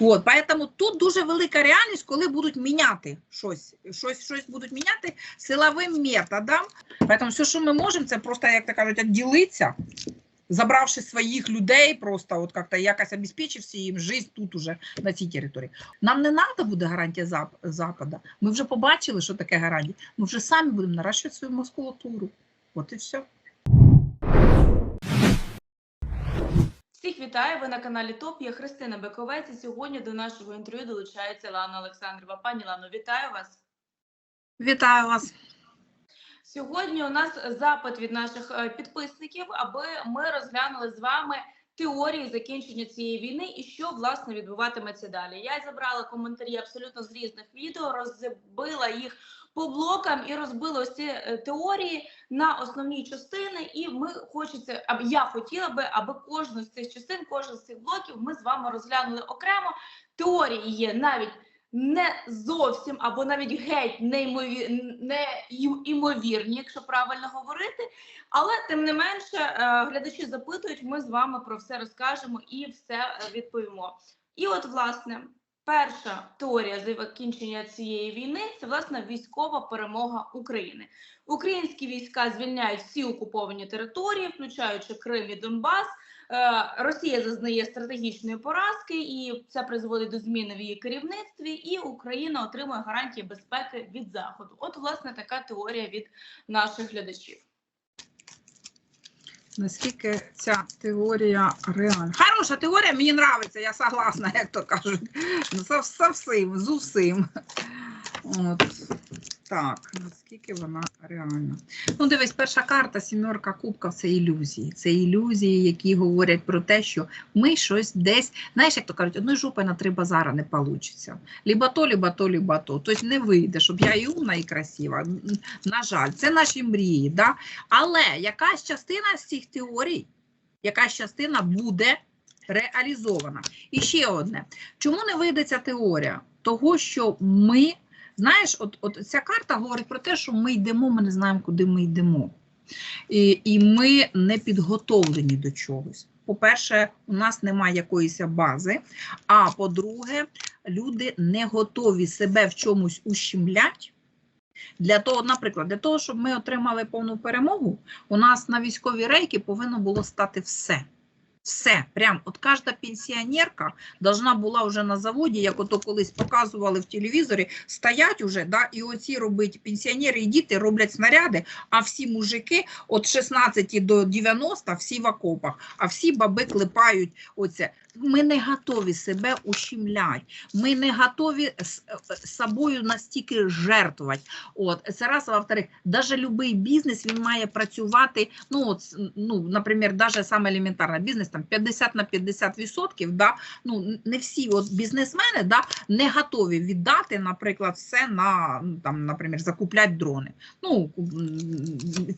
От, поэтому тут дуже велика реальність, коли будуть міняти щось, щось, щось будуть міняти силовим методом. Поэтому все, що ми можемо, це просто, як то кажуть, відділитися, забравши своїх людей, просто от як-то якось обезпечивши їм життя тут уже на цій території. Нам не треба буде гарантія Зап- Запада. Ми вже побачили, що таке гарантія. Ми вже самі будемо наращувати свою мускулатуру. От і все. Всіх вітаю! Ви на каналі ТОП. Я Христина Бековець. І сьогодні до нашого інтерв'ю долучається Лана Олександрова. Пані Лано, вітаю вас. Вітаю вас. Сьогодні у нас запит від наших е, підписників, аби ми розглянули з вами теорії закінчення цієї війни і що власне відбуватиметься далі. Я зібрала коментарі абсолютно з різних відео, розбила їх по блокам і розбила ось ці е, теорії на основні частини. І ми хочеться, аб я хотіла би, аби кожну з цих частин, кожен з цих блоків ми з вами розглянули окремо. Теорії є навіть не зовсім або навіть геть неймові... не імовірні, якщо правильно говорити. Але тим не менше, е, глядачі запитують, ми з вами про все розкажемо і все е, відповімо. І от, власне, перша теорія закінчення цієї війни це власне військова перемога України. Українські війська звільняють всі окуповані території, включаючи Крим і Донбас. Е, Росія зазнає стратегічної поразки, і це призводить до зміни в її керівництві, і Україна отримує гарантії безпеки від заходу. От, власне, така теорія від наших глядачів. Наскільки ця теорія реальна? Хороша теорія, мені подобається, я согласна, як то кажуть. Ну, з усім. От. Так, наскільки вона реальна? Ну, дивись, перша карта, сімерка кубка це ілюзії. Це ілюзії, які говорять про те, що ми щось десь, знаєш, як то кажуть, одної жопи на три базара не вийде. Либо то, либо то, либо то. Тобто не вийде, щоб я і умна, і красива. На жаль, це наші мрії. Да? Але якась частина з цих теорій, якась частина буде реалізована. І ще одне: чому не вийде ця теорія? Того, що ми, знаєш, от, от ця карта говорить про те, що ми йдемо, ми не знаємо, куди ми йдемо. І, і ми не підготовлені до чогось. По-перше, у нас немає якоїсь бази. А по-друге, люди не готові себе в чомусь ущемлять. Для того, наприклад, для того, щоб ми отримали повну перемогу, у нас на військові рейки повинно було стати все. Все, прям от кожна пенсіонерка должна була вже на заводі, як ото колись показували в телевізорі, стоять уже, да, і оці робить пенсіонери і діти роблять снаряди, а всі мужики від 16 до 90 всі в окопах, а всі баби клепають оце. Ми не готові себе ущемляти, ми не готові з з собою настільки жертвувати. От це раз, во-вторых, даже любий бізнес він має працювати. Ну от ну, наприклад, даже саме елементарно бізнес там 50 на 50 відсотків. Да, ну не всі от бізнесмени да не готові віддати, наприклад, все на ну, там, наприклад, закупляти дрони. Ну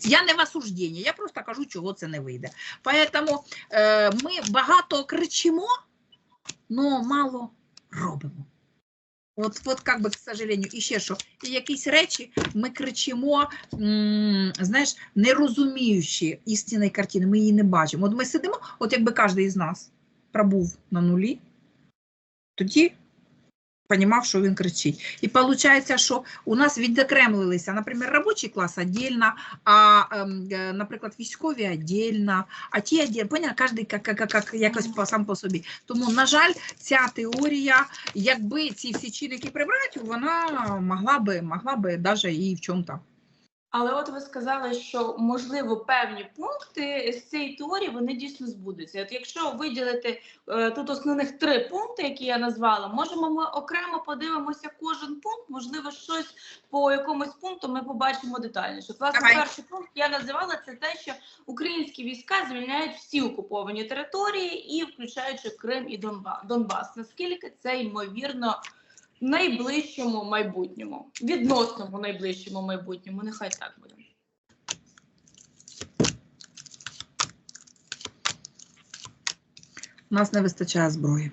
я не в осужденні, я просто кажу, чого це не вийде. Поэтому е, ми багато кричимо, але мало робимо. От, от как би, к сожалению, і ще що, і якісь речі ми кричимо, знаєш, не розуміючи істинної картини, ми її не бачимо. От ми сидимо, от якби кожен із нас пробув на нулі, тоді понімав, що він кричить. І виходить, що у нас відокремлилися, наприклад, робочий клас віддільно, а, ем, е, наприклад, військові віддільно, а ті віддільно, поняла, кожен як, як, як, якось сам по собі. Тому, на жаль, ця теорія, якби ці всі чинники прибрати, вона могла би, могла би навіть і в чому-то. Але от ви сказали, що можливо певні пункти з цієї теорії вони дійсно збудуться. От якщо виділити е, тут основних три пункти, які я назвала, можемо ми окремо подивимося кожен пункт. Можливо, щось по якомусь пункту ми побачимо детальніше. Власне, Давай. перший пункт я називала це те, що українські війська звільняють всі окуповані території, і включаючи Крим і Донба- Донбас. Наскільки це ймовірно? В найближчому майбутньому, відносному найближчому майбутньому, нехай так буде. У нас не вистачає зброї.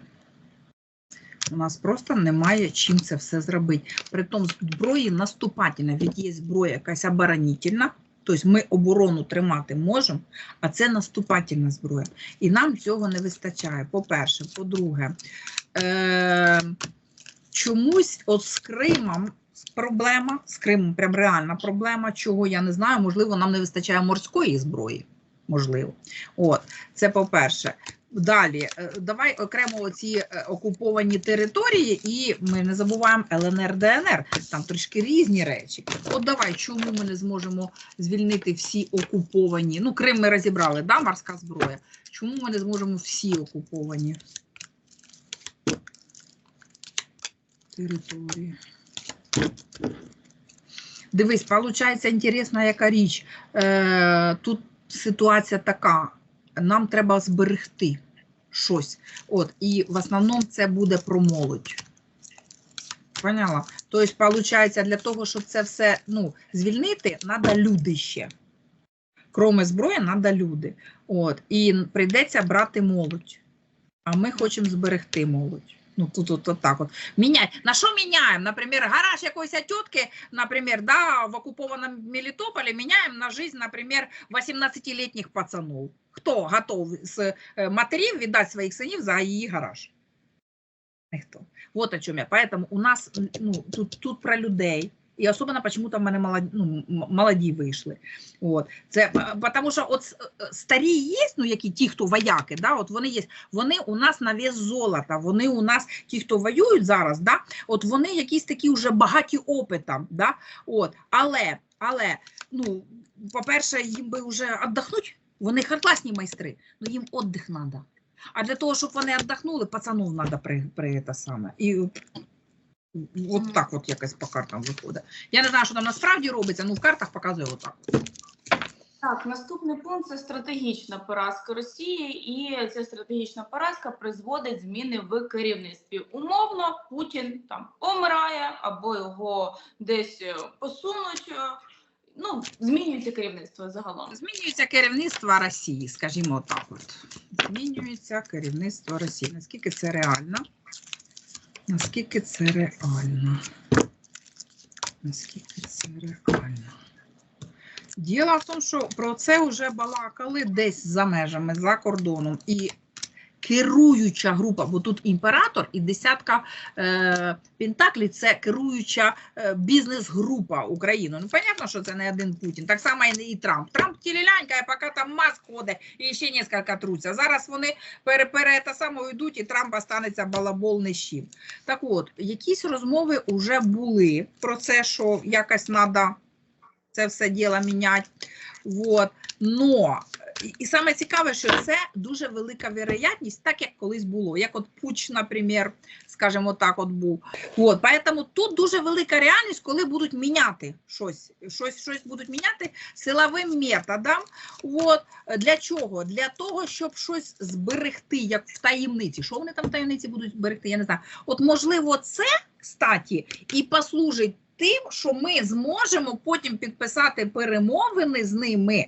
У нас просто немає чим це все зробити. Притом зброї наступательна, від є зброя якась оборонительна, тобто ми оборону тримати можемо, а це наступательна зброя. І нам цього не вистачає. По-перше, по-друге, е, чомусь от з Кримом проблема, з Кримом прям реальна проблема, чого я не знаю, можливо, нам не вистачає морської зброї. Можливо. От, це по-перше. Далі, е, давай окремо ці окуповані території, і ми не забуваємо ЛНР, ДНР. Там трішки різні речі. От давай, чому ми не зможемо звільнити всі окуповані? Ну, Крим ми розібрали, да, морська зброя. Чому ми не зможемо всі окуповані території? Дивись, виходить, інтересна яка річ. Е, тут ситуація така: нам треба зберегти щось. От, і в основному це буде про молодь. Поняла? Тобто, виходить, для того, щоб це все ну, звільнити, треба люди ще. Кроме зброї, треба люди. От, і прийдеться брати молодь. А ми хочемо зберегти молодь. Ну, тут от, от так от. Міняти. На що міняємо? Наприклад, гараж якоїсь тітки, наприклад, да, в окупованому Мелітополі міняємо на жизнь, наприклад, 18-літніх пацанов. Хто готов з е, матерів віддати своїх синів за її гараж? Ніхто. Вот о чому я. Поэтому у нас ну, тут, тут про людей. І особливо почему-то в мене молоді, ну, молоді вийшли. От. Це, е, тому що от старі є, ну, які ті, хто вояки, да, от вони є, вони у нас на вес золота, вони у нас, ті, хто воюють зараз, да, от вони якісь такі вже багаті опитом. Да, от. Але, але, ну, по-перше, їм би вже віддохнути, вони класні майстри, але їм віддих треба. А для того, щоб вони віддохнули, пацанов треба при, при те саме. І от так от якось по картам виходить. Я не знаю, що там насправді робиться, ну в картах показує отак. Так, наступний пункт це стратегічна поразка Росії, і ця стратегічна поразка призводить зміни в керівництві. Умовно, Путін там помирає або його десь е, посунуть. е, Ну, змінюється керівництво загалом. Змінюється керівництво Росії, скажімо так. От. Змінюється керівництво Росії. Наскільки це реально? Наскільки це реально? Наскільки це реально? Діло в тому, що про це вже балакали десь за межами, за кордоном. І керуюча група, бо тут імператор і десятка е, пентаклів це керуюча е, бізнес-група України. Ну, понятно, що це не один Путін. Так само і, і Трамп. Трамп тілілянькає, поки там Маск ходить і ще несколько труться. Зараз вони пере, пере те саме йдуть, і Трамп останеться балабол чим. Так от, якісь розмови вже були про це, що якось треба це все діло міняти. Вот. Но і- саме цікаве, що це дуже велика вероятність, так як колись було. Як от Пуч, наприклад, скажімо так, от був. От, поэтому тут дуже велика реальність, коли будуть міняти щось, щось, щось будуть міняти силовим методом. От. Для чого? Для того, щоб щось зберегти, як в таємниці. Що вони там в таємниці будуть зберегти? Я не знаю. От, можливо, це, кстати, і послужить тим, що ми зможемо потім підписати перемовини з ними.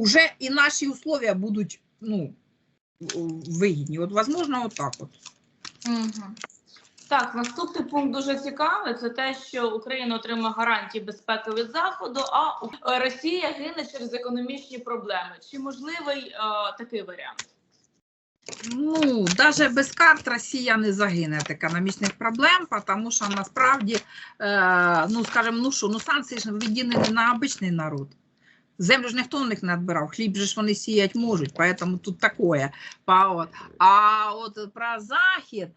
Уже і наші условия будуть ну, вигідні. От, возможно, отак от. Угу. Так, наступний пункт дуже цікавий. Це те, що Україна отримає гарантії безпеки від заходу, а Росія гине через економічні проблеми. Чи можливий е, такий варіант? Ну, навіть без карт Росія не загине від економічних проблем, тому що насправді, е, ну скажімо, ну що, ну санкції ж не на обичний народ. Землю ж ніхто у них не відбирав, хліб же ж вони сіяти можуть, поэтому тут таке. А от про Захід,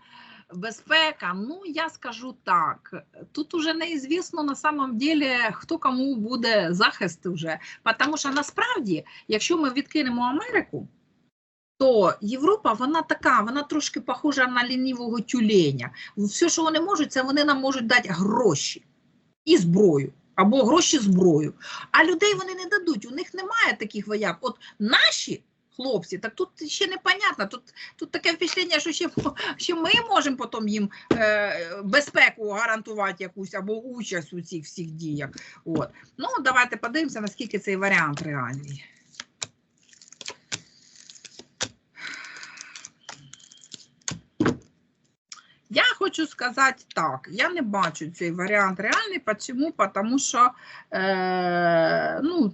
безпека, ну я скажу так, тут уже неізвісно на самом деле, хто кому буде захист вже. Тому що насправді, якщо ми відкинемо Америку, то Європа вона така, вона трошки похожа на лінівого тюленя. Все, що вони можуть, це вони нам можуть дати гроші і зброю. Або гроші зброю. А людей вони не дадуть. У них немає таких вояк. От наші хлопці, так тут ще непонятно. Тут, тут таке впечатлення, що ще, ще ми можемо потім їм е, безпеку гарантувати якусь або участь у цих всіх діях. От. Ну, давайте подивимося, наскільки цей варіант реальний. Я хочу сказати так, я не бачу цей варіант реальний. Чому? Тому що е, ну,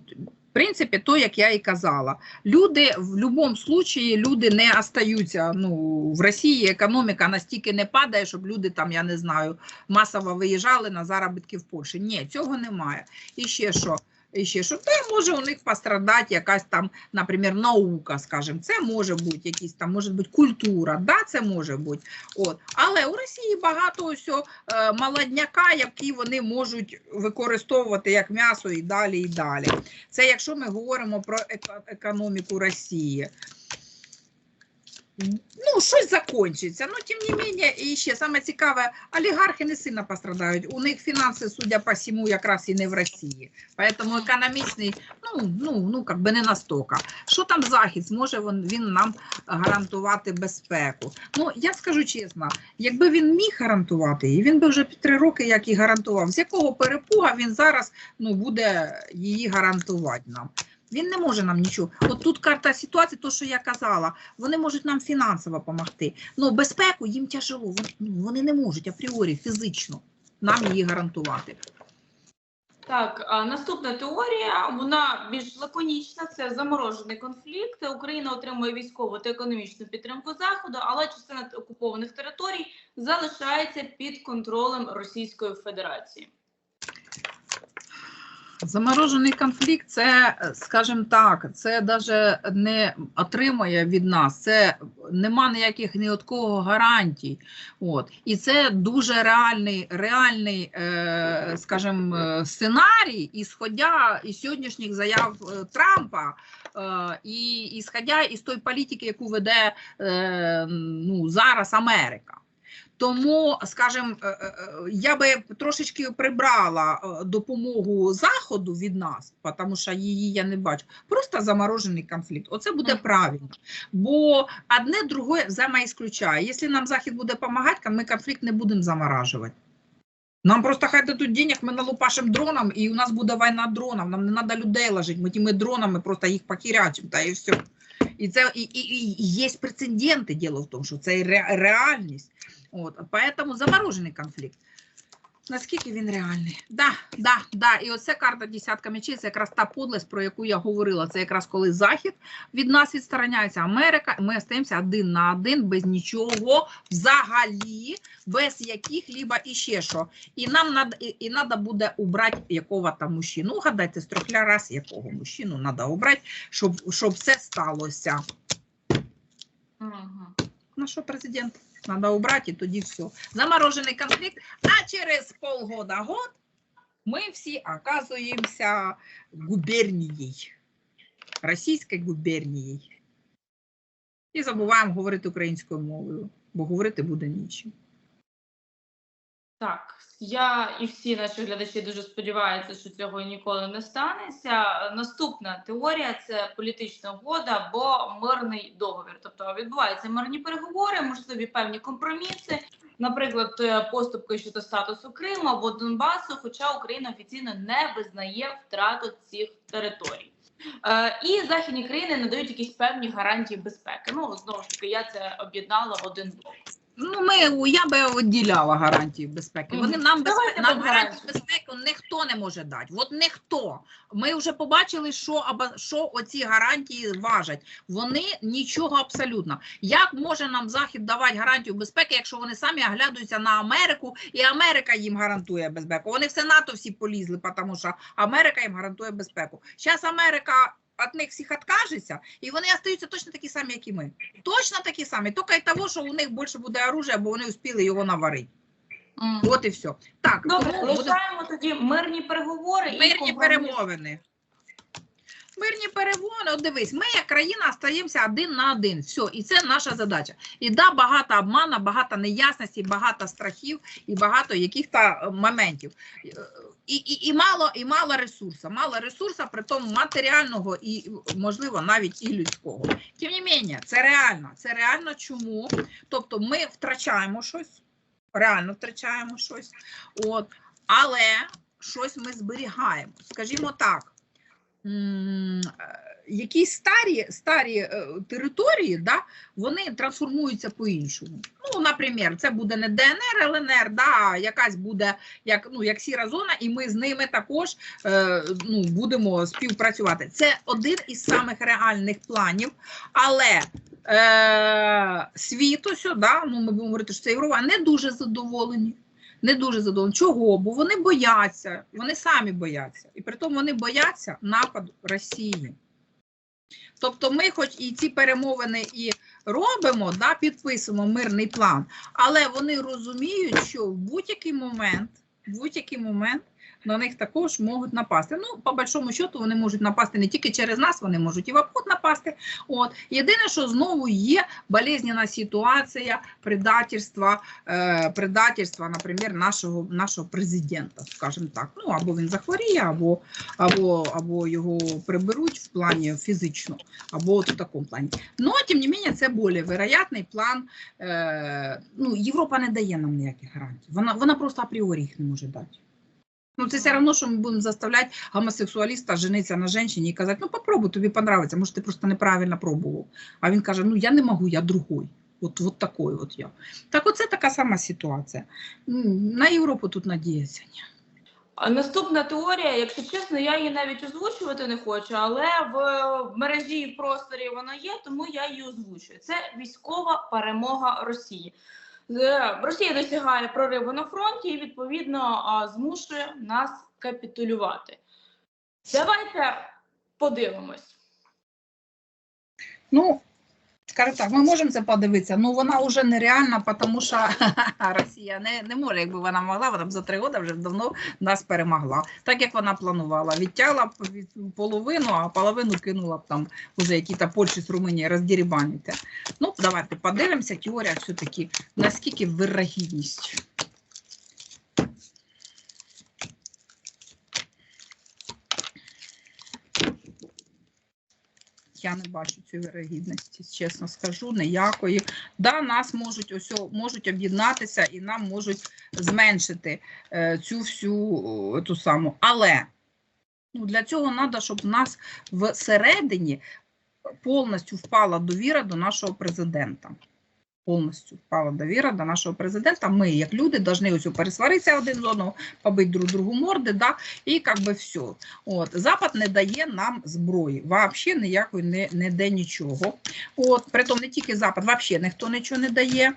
принципі, то, як я і казала, люди в будь-якому випадку люди не остаються. Ну, в Росії економіка настільки не падає, щоб люди там, я не знаю, масово виїжджали на заробітки в Польщі. Ні, цього немає. І ще що? І ще що то може у них пострадати якась там, наприклад, наука, скажімо, це може бути якісь там, може бути культура, да, це може бути. От. Але у Росії багато ось е, молодняка, які вони можуть використовувати як м'ясо і далі, і далі. Це якщо ми говоримо про еко- економіку Росії. Ну, щось закінчиться. Ну, тим не менше, і ще саме цікаве, олігархи не сильно пострадають. У них фінанси, судя по всьому, якраз і не в Росії. Поэтому економічний, ну, ну, ну, как би не настільки. Що там Захід? Зможе він, він нам гарантувати безпеку? Ну, я скажу чесно, якби він міг гарантувати її, він би вже три роки як і гарантував. З якого перепуга він зараз ну, буде її гарантувати нам? Він не може нам нічого. От тут карта ситуації, то що я казала, вони можуть нам фінансово допомогти. Ну безпеку їм тяжело. Ну, вони не можуть апріорі фізично нам її гарантувати. Так, а наступна теорія, вона більш лаконічна. Це заморожений конфлікт. Україна отримує військову та економічну підтримку заходу, але частина окупованих територій залишається під контролем Російської Федерації. Заморожений конфлікт, це, скажімо так, це навіть не отримує від нас, це нема ніяких ні від кого гарантій. От. І це дуже реальний, реальний е, скажімо, е, сценарій, ісходя із сьогоднішніх заяв е, Трампа, і ісходя із тої політики, яку веде ну, зараз Америка. Тому, скажімо, е, е, е, я би трошечки прибрала допомогу Заходу від нас, тому що її я не бачу. Просто заморожений конфлікт. Оце буде правильно. Бо одне друге взаємоісключає. Якщо нам Захід буде допомагати, ми конфлікт не будемо заморажувати. Нам просто хай дадуть денег, ми налупашимо дроном, і у нас буде війна дронів. Нам не треба людей ложити, ми тими дронами просто їх покірячимо, та і все. І це і, і, і, є прецеденти, діло в тому, що це ре- реальність. От, поэтому заморожений конфлікт. Наскільки він реальний? Да, да, да. І оце карта десятка мечей, це якраз та подлесть, про яку я говорила. Це якраз коли Захід від нас відстороняється, Америка, і ми остаємося один на один, без нічого взагалі, без яких-либо іще що. І нам надо, і, і надо буде убрати якого там мужчину. Ну, гадайте, з трьох раз якого мужчину треба убрати, щоб, щоб це сталося. Мгм. На що президент? Надо убрати, і тоді все. Заморожений конфлікт, а через полгода год ми всі оказуємося губернією, російською губернією. І забуваємо говорити українською мовою, бо говорити буде нічим. Так, я і всі наші глядачі дуже сподіваються, що цього ніколи не станеться. Наступна теорія це політична угода або мирний договір. Тобто відбуваються мирні переговори, можливі певні компроміси, наприклад, е, поступки щодо статусу Криму або Донбасу, хоча Україна офіційно не визнає втрату цих територій. Е, і західні країни надають якісь певні гарантії безпеки. Ну знову ж таки, я це об'єднала в один блок. Ну, ми, я би відділяла гарантії безпеки. Вони нам. Нам без гарантії гарантій. безпеки ніхто не може дати. От ніхто. Ми вже побачили, що, аба- що оці гарантії важать. Вони нічого абсолютно. Як може нам Захід давати гарантію безпеки, якщо вони самі оглядаються на Америку, і Америка їм гарантує безпеку? Вони все НАТО всі полізли, тому що Америка їм гарантує безпеку. Зараз Америка від них всіх відкажеться, і вони остаються точно такі самі, як і ми. Точно такі самі, тільки й того, що у них більше буде оружия, бо вони успіли його наварити. Mm. От і все. Так, Добре, тому буде лишаємо тоді мирні переговори і мирні компроміс. перемовини. Мирні перемовини, от дивись, ми як країна остаємося один на один. Все, і це наша задача. І да, багато обмана, багато неясності, багато страхів і багато яких-то е, моментів. Е, І, і, і мало, і мало ресурсу. Мало ресурсу, при тому матеріального і, можливо, навіть і людського. Тим не менше, це реально. Це реально чому? Тобто ми втрачаємо щось, реально втрачаємо щось. От, але щось ми зберігаємо. Скажімо так, якісь старі, старі е, території, да, вони трансформуються по-іншому. Ну, наприклад, це буде не ДНР, ЛНР, да, якась буде як, ну, як сіра зона, і ми з ними також е, ну, будемо співпрацювати. Це один із самих реальних планів, але е, світ ось, да, ну, ми будемо говорити, що це Європа, не дуже задоволені. Не дуже задоволені. Чого? Бо вони бояться, вони самі бояться. І при тому вони бояться нападу Росії. Тобто ми, хоч і ці перемовини і робимо, да, підписуємо мирний план, але вони розуміють, що в будь-який момент, в будь-який момент на них також можуть напасти. Ну, по большому счету, вони можуть напасти не тільки через нас, вони можуть і в обход напасти. От єдине, що знову є болезненна ситуація предательства, е, предательства, наприклад, нашого нашого президента, скажімо так. Ну або він захворіє, або або, або його приберуть в плані фізично, або от в такому плані. Ну, тим не менше, це більш вероятний план. Е, ну, Європа не дає нам ніяких гарантій. Вона, вона просто апріорі їх не може дати. Ну, це все одно, що ми будемо заставляти гомосексуаліста женитися на жінці і казати, ну попробуй, тобі понравиться, може ти просто неправильно пробував. А він каже, ну я не можу, я другой. От, от такой от я. Так оце така сама ситуація. На Європу тут надіятися. ні. Наступна теорія, якщо чесно, я її навіть озвучувати не хочу, але в мережі і в просторі вона є, тому я її озвучую. Це військова перемога Росії. Росія досягає прориву на фронті і відповідно змушує нас капітулювати. Давайте подивимось. Ну, скажу так, ми можемо це подивитися, ну вона вже нереальна, тому що Росія не, не може, якби вона могла, вона б за три роки вже давно нас перемогла. Так як вона планувала. Відтягла б від- половину, а половину кинула б там уже якісь Польщі з Румунії роздірібаніти. Ну, давайте подивимося, теорія все-таки, наскільки вирогідність. Я не бачу цієї вирогідності, чесно скажу, ніякої. Да, нас можуть ось можуть об'єднатися і нам можуть зменшити е, цю всю о, ту саму. Але ну, для цього треба, щоб в нас всередині повністю впала довіра до нашого президента. Повністю впала довіра до нашого президента. Ми, як люди, повинні ось пересваритися один з одного, побити друг другу морди, да, і як би все. От, Запад не дає нам зброї, взагалі ніякої не, не де нічого. От, притом не тільки Запад, взагалі ніхто нічого не дає.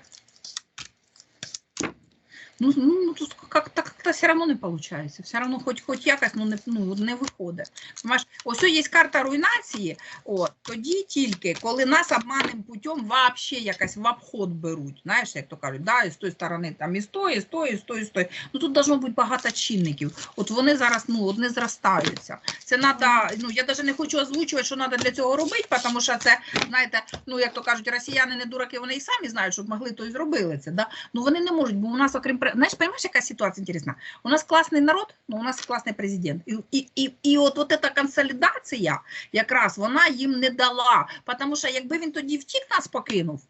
Ну, ну ну, тут как так как-то все равно не виходить. Все равно хоч, хоч якось ну, не, ну, не виходить. Ось є карта руйнації, от, тоді тільки, коли нас обманним путем вообще якось в обход беруть. Знаєш, як то кажуть, да, і з тої сторони там і з тої, і з тої, і з тої, і з тої. Ну тут должно бути багато чинників. От вони зараз ну, от не зростаються. Це треба, ну я навіть не хочу озвучувати, що треба для цього робити, тому що це, знаєте, ну як то кажуть, росіяни не дураки, вони і самі знають, щоб могли, то і зробили це. Да? Ну вони не можуть, бо у нас, окрім пре- понимаешь, какая яка ситуація інтересна? У нас класний народ, но у нас класний президент. І, і, і, і от, от эта консолідація, якраз вона їм не дала. Тому що якби він тоді втік нас покинув.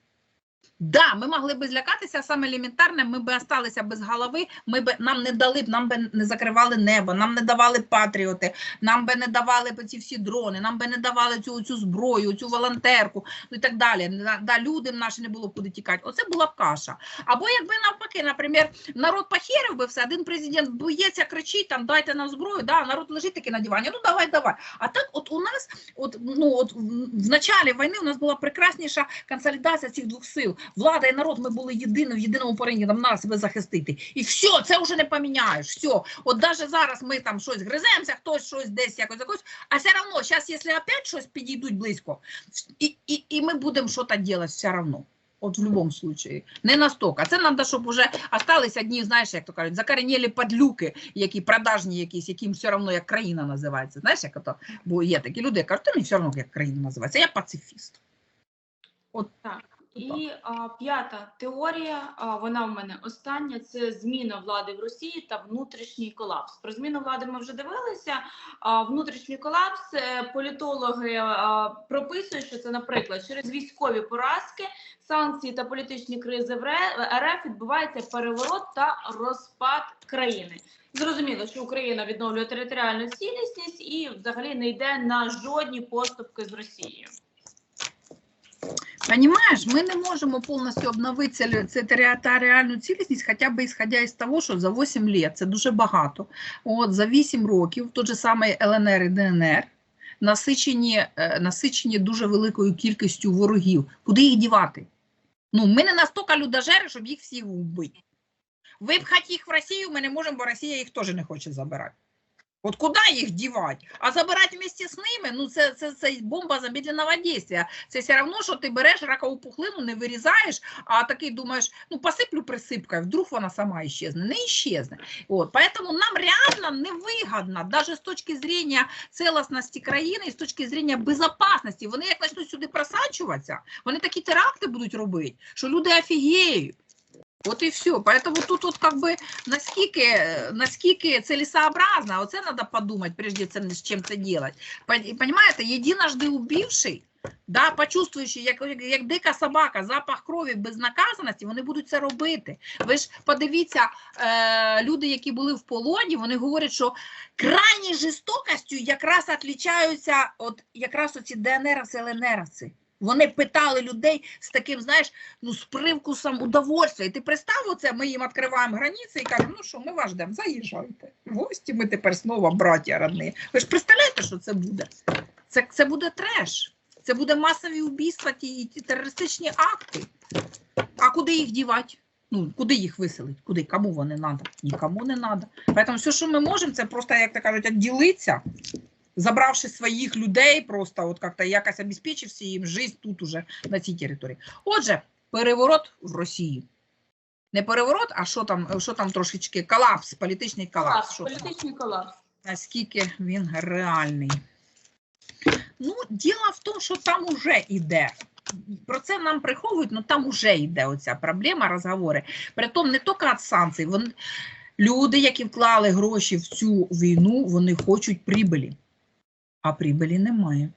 Да, ми могли б злякатися саме елементарне, ми б осталися без голови, ми б нам не дали б, нам би не закривали небо, нам не давали патріоти, нам би не давали б ці всі дрони, нам би не давали цю, цю зброю, цю волонтерку ну і так далі. Да, людям наші не було б куди тікати. Оце була б каша. Або якби навпаки, наприклад, народ похерив би все, один президент боється, кричить там, дайте нам зброю, да, народ лежить таки на дивані, ну давай, давай. А так, от у нас, от ну от в началі війни у нас була прекрасніша консолідація цих двох сил. Влада і народ, ми були єдині в єдиному порівні, нам треба себе захистити. І все, це вже не поміняєш. Все. От навіть зараз ми там щось гриземося, хтось щось десь якось якось, а все одно, зараз, якщо опять щось підійдуть близько, і, і, і ми будемо щось робити все одно. От в будь-якому випадку. Не настільки. Це треба, щоб вже осталися одні, знаєш, як то кажуть, закоренілі падлюки, які продажні якісь, яким все одно як країна називається. Знаєш, як ото, бо є такі люди, які кажуть, та мені все одно як країна називається. Я пацифіст. Так. І а, п'ята теорія, а, вона в мене остання. Це зміна влади в Росії та внутрішній колапс. Про зміну влади ми вже дивилися. А внутрішній колапс е, політологи а, прописують, що це, наприклад, через військові поразки, санкції та політичні кризи в РФ відбувається переворот та розпад країни. Зрозуміло, що Україна відновлює територіальну цілісність і взагалі не йде на жодні поступки з Росією. Понимаешь, ми не можемо повністю обновити ця- цю територіальну цілісність, хоча б ісходя із того, що за 8 років, це дуже багато. От за 8 років той же самий ЛНР і ДНР насичені, е, насичені дуже великою кількістю ворогів. Куди їх дівати? Ну, ми не настільки людожери, щоб їх всіх вбити. Випхати їх в Росію ми не можемо, бо Росія їх теж не хоче забирати. От куди їх дівати? А забирати вместе з ними, ну це, це, це бомба замедленого дійства. Це все одно, що ти береш ракову пухлину, не вирізаєш, а такий думаєш, ну посиплю присипкою, вдруг вона сама іщезне. Не іщезне. От, поэтому нам реально невигідно, навіть з точки зрення целостності країни з точки зрення безпечності. Вони як почнуть сюди просачуватися, вони такі теракти будуть робити, що люди офігіють. От і все. Поэтому тут от как бы наскільки, наскільки целесообразно, оце треба подумати, прежде це, з чим це делать. Пон- Понимаете, единожды убивший, да, почувствуючи, як, як дика собака, запах крові безнаказаності, вони будуть це робити. Ви ж подивіться, е, люди, які були в полоні, вони говорять, що крайній жорстокістю якраз відрізняються от якраз оці ДНРовці, ЛНРовці. Вони питали людей з таким, знаєш, ну, з привкусом удовольствия. І ти представ оце, ми їм відкриваємо границі і кажемо, ну що, ми вас ждемо, заїжджайте. Гості ми тепер знову браття родні. Ви ж представляєте, що це буде? Це, це буде треш. Це буде масові вбійства, ті, ті терористичні акти. А куди їх дівати? Ну, куди їх виселить? Куди? Кому вони треба? Нікому не треба. Тому все, що ми можемо, це просто, як то кажуть, відділитися, забравши своїх людей, просто от як-то якось обезпечивши їм життя тут уже на цій території. Отже, переворот в Росії. Не переворот, а що там, що там трошечки колапс, політичний колапс. Колапс, політичний колапс. наскільки він реальний. Ну, діло в тому, що там уже йде. Про це нам приховують, але там уже йде оця проблема, розговори. Притом не тільки від санкцій. Вони, люди, які вклали гроші в цю війну, вони хочуть прибилі, а прибилі немає.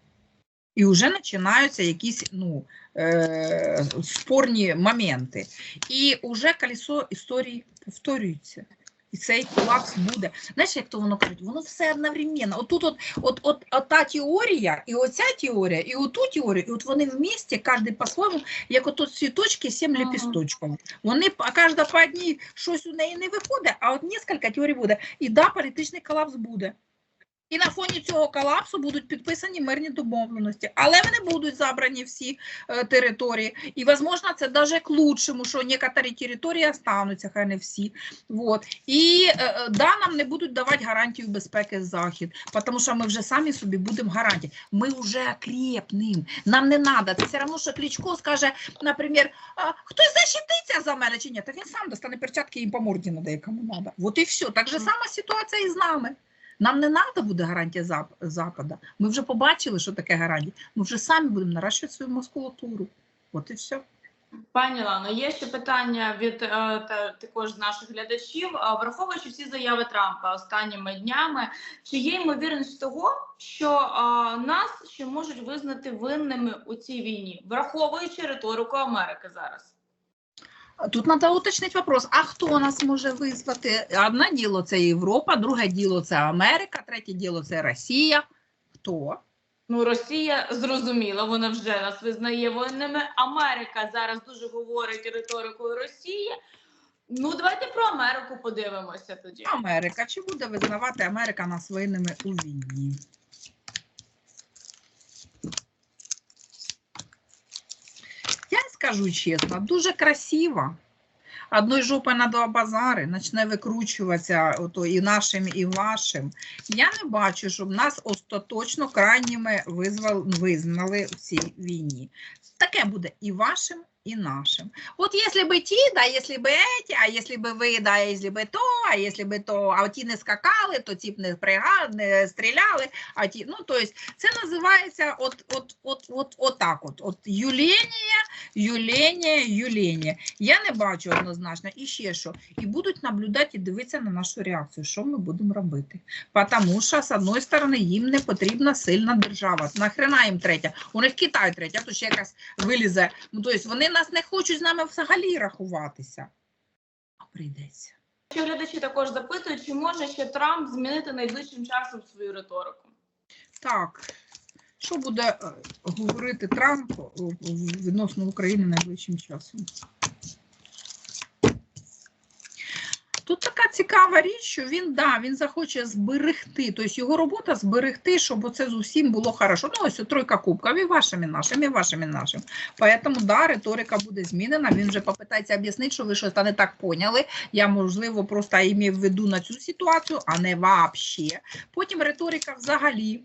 І вже починаються якісь ну, е, спорні моменти. І вже колесо історії повторюється. І цей колапс буде. Знаєш, як то воно кажуть, воно все одновременно. Отут от, от, от, от та теорія, і оця теорія, і оту теорію, і от вони вместе, кожен по-своєму, як от цвіточки, сім Ага. лепісточків. Вони, а кожна по одній щось у неї не виходить, а от кілька теорій буде. І да, політичний колапс буде. І на фоні цього колапсу будуть підписані мирні домовленості, але вони будуть забрані всі е, території. І, можливо, це навіть к лучшому, що некоторі території остануться, хай не всі. Вот. І е, е, да, нам не будуть давати гарантію безпеки Захід, тому що ми вже самі собі будемо гарантії. Ми вже крепним. Нам не треба. Це все одно, що Кличко скаже, наприклад, хтось защититься за мене чи ні, так він сам достане перчатки і по морді надає, кому треба. От і все. Так же сама ситуація і з нами. Нам не треба буде гарантія Запада. Ми вже побачили, що таке гарантія. Ми вже самі будемо наращувати свою мускулатуру. От і все. Пані Лано, є ще питання від е, та, також наших глядачів. Враховуючи всі заяви Трампа останніми днями, чи є ймовірність того, що е, нас ще можуть визнати винними у цій війні, враховуючи риторику Америки зараз? Тут треба уточнити вопрос: а хто нас може визвати? Одне діло це Європа, друге діло це Америка, третє діло це Росія. Хто? Ну, Росія зрозуміла, вона вже нас визнає винними. Америка зараз дуже говорить риторикою Росії. Ну, давайте про Америку подивимося тоді. Америка. Чи буде визнавати Америка нас винними у війні? Я скажу чесно, дуже красиво. Одної жопи на два базари почне викручуватися ото і нашим, і вашим. Я не бачу, щоб нас остаточно крайніми визнали в цій війні. Таке буде і вашим, и нашим. Вот если бы ті, да, если бы эти, а если бы ви, да, если бы то, а если бы то, а ті не скакали, то ті б не, прига, не стріляли, а ті, ну, то есть це називається от, от, от, от, от так от, от юлення, юлення, юлення. Я не бачу однозначно, і ще що, і будуть наблюдати і дивитися на нашу реакцію, що ми будемо робити. Тому що, з одної сторони, їм не потрібна сильна держава. Нахрена їм третя? У них Китай третя, то ще якась вилізе. Ну, тобто вони нас не хочуть з нами взагалі рахуватися. А прийдеться. Глядачі також запитують, чи може ще Трамп змінити найближчим часом свою риторику? Так, що буде е, говорити Трамп е, відносно України найближчим часом? Тут така цікава річ, що він да, він захоче зберегти, тобто його робота зберегти, щоб оце з усім було хорошо. Ну, ось тройка кубків, і вашим, і нашим, і вашим, і нашим. Поэтому, да, риторика буде змінена. Він вже попитається об'яснити, що ви щось не так поняли. Я, можливо, просто імів в виду на цю ситуацію, а не вообще. Потім риторика взагалі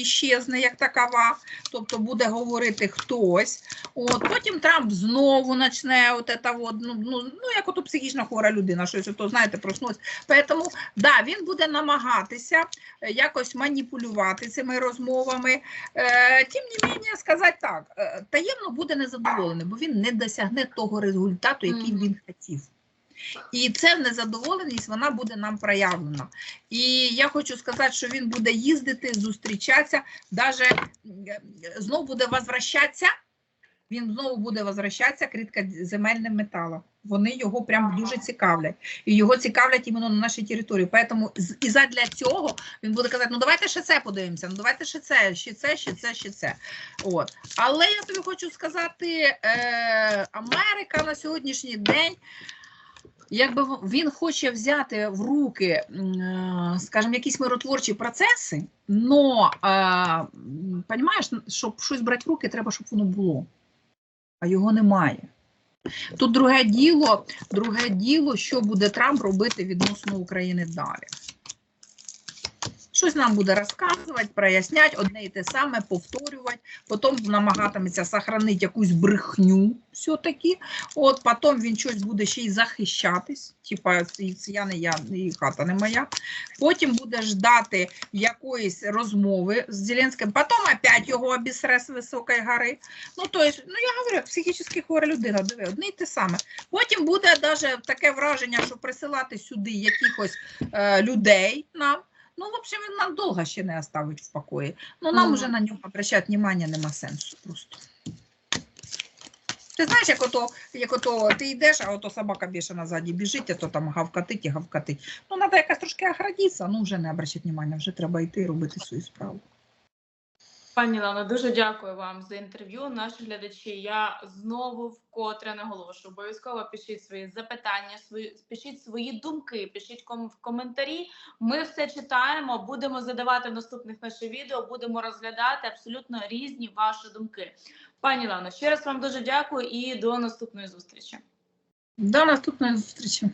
іщезне як такова, тобто буде говорити хтось. От, потім Трамп знову почне от это от, ну, ну, ну, як ото психічно хвора людина, щось ото, знаєте, проснуться. Тому, да, він буде намагатися е, якось маніпулювати цими розмовами. Е, тим не менше, сказати так, е, таємно буде незадоволений, бо він не досягне того результату, який Мгм. він хотів. І ця незадоволеність вона буде нам проявлена. І я хочу сказати, що він буде їздити, зустрічатися, навіть знову буде возвращатися. Він знову буде возвращатися к рідкоземельним металам. Вони його прям дуже цікавлять. І його цікавлять іменно на нашій території. Поэтому з- і задля цього він буде казати: ну давайте ще це подивимося, ну давайте ще це, ще це, ще це, ще це. От. Але я тобі хочу сказати, е, Америка на сьогоднішній день. Якби він хоче взяти в руки, е, скажімо, якісь миротворчі процеси, но розумієш, щоб щось брати в руки, треба, щоб воно було. А його немає. Тут друге діло, друге діло, що буде Трамп робити відносно України далі. Щось нам буде розказувати, проясняти, одне і те саме, повторювати, потім намагатиметься сохранити якусь брехню все-таки. От потім він щось буде ще й захищатись, типа «Це- це я не я, і хата не моя. Потім буде ждати якоїсь розмови з Зеленським, потім опять його обісре з високої гори. Ну, то есть, ну я говорю, психічно хвора людина, диви, одне й те саме. Потім буде навіть таке враження, що присилати сюди якихось е, людей нам. Ну, в общем, він нам довго ще не оставить в покої. Ну, нам вже уже на нього обращати внимання нема сенсу просто. Ти знаєш, як ото, як ото ти йдеш, а ото собака бішена ззаді біжить, а то там гавкатить і гавкатить. Ну, треба якось трошки оградитися, ну вже не обращати внимання, вже треба йти і робити свою справу. Пані Лано, дуже дякую вам за інтерв'ю. Наші глядачі. Я знову вкотре наголошую. Обов'язково пишіть свої запитання, свої пишіть свої думки, пишіть ком в коментарі. Ми все читаємо, будемо задавати в наступних наших відео, будемо розглядати абсолютно різні ваші думки. Пані Лано, ще раз вам дуже дякую і до наступної зустрічі. До наступної зустрічі.